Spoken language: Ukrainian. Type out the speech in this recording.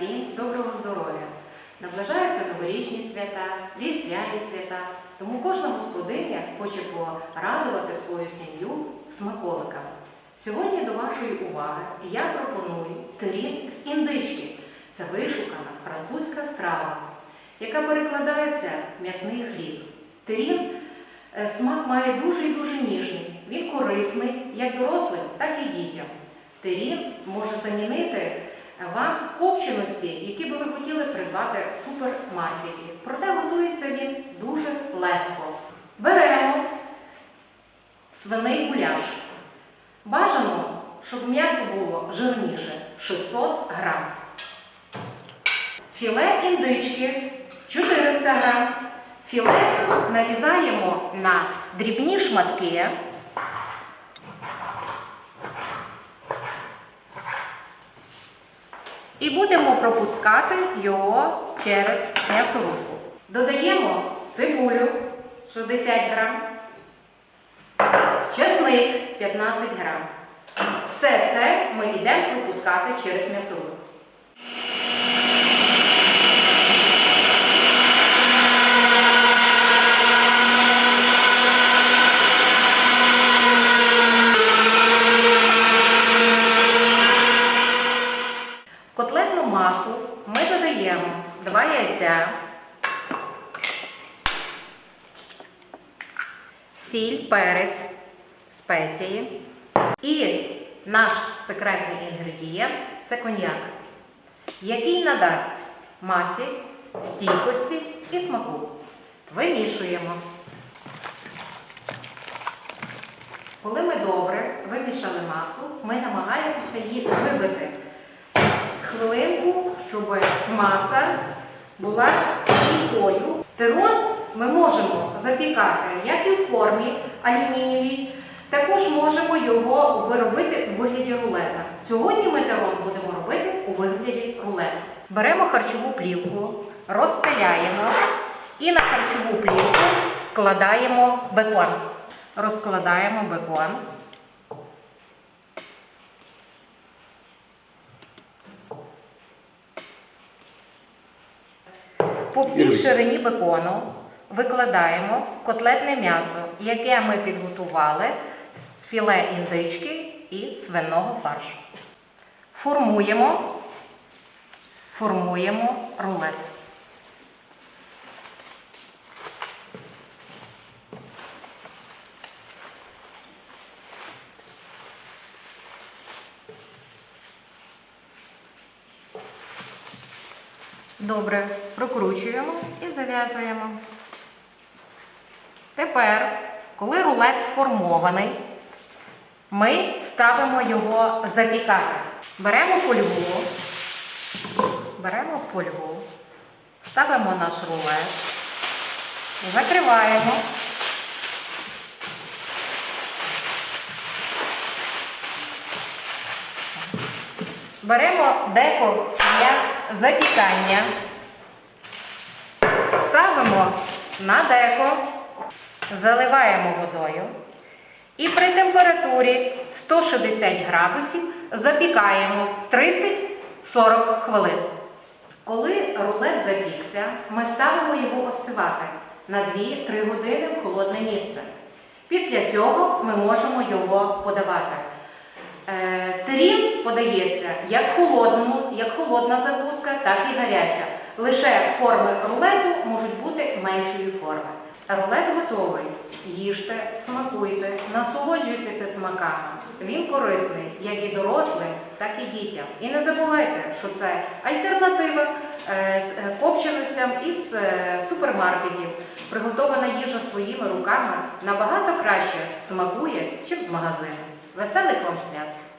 всім, доброго здоров'я! Наближаються новорічні свята, різдвяні свята, тому кожна господиня хоче порадувати свою сім'ю смаколиками. Сьогодні до вашої уваги я пропоную терін з індички. Це вишукана французька страва, яка перекладається м'ясний хліб. Терін е, смак має дуже і дуже ніжний. Він корисний як дорослим, так і дітям. Терін може замінити вам копченості, які би ви хотіли придбати в супермаркеті. Проте готується він дуже легко. Беремо свиний гуляш. Бажано, щоб м'ясо було жирніше 600 грам. Філе індички 400 грам. Філе нарізаємо на дрібні шматки. І будемо пропускати його через м'ясорубку. Додаємо цибулю 60 грам, чесник 15 грам. Все це ми йдемо пропускати через м'ясорубку. Котлетну масу ми 2 яйця, сіль, перець, спеції. І наш секретний інгредієнт це коньяк, який надасть масі, стійкості і смаку. Вимішуємо. Коли ми добре вимішали масу, ми намагаємося її вибити хвилинку, щоб маса була стійкою. Терон ми можемо запікати як і в формі алюмінієвій, також можемо його виробити у вигляді рулета. Сьогодні ми терон будемо робити у вигляді рулета. Беремо харчову плівку, розстеляємо і на харчову плівку складаємо бекон. Розкладаємо бекон. По всій ширині бекону викладаємо котлетне м'ясо, яке ми підготували з філе індички і свиного фаршу. Формуємо, формуємо рулет. Добре, прокручуємо і зав'язуємо. Тепер, коли рулет сформований, ми ставимо його запікати. Беремо фольгу, беремо фольгу, ставимо наш рулет, закриваємо. Беремо деко для запікання, ставимо на деко, заливаємо водою і при температурі 160 градусів запікаємо 30-40 хвилин. Коли рулет запікся, ми ставимо його остивати на 2-3 години в холодне місце. Після цього ми можемо його подавати. Е, Терін подається як холодну, як холодна закуска, так і гаряча. Лише форми рулету можуть бути меншої форми. Рулет готовий. Їжте, смакуйте, насолоджуйтеся смаками. Він корисний як і дорослим, так і дітям. І не забувайте, що це альтернатива е, е, копченостям із супермаркетів. Приготована їжа своїми руками набагато краще смакує, ніж з магазину. Веселих вам свят!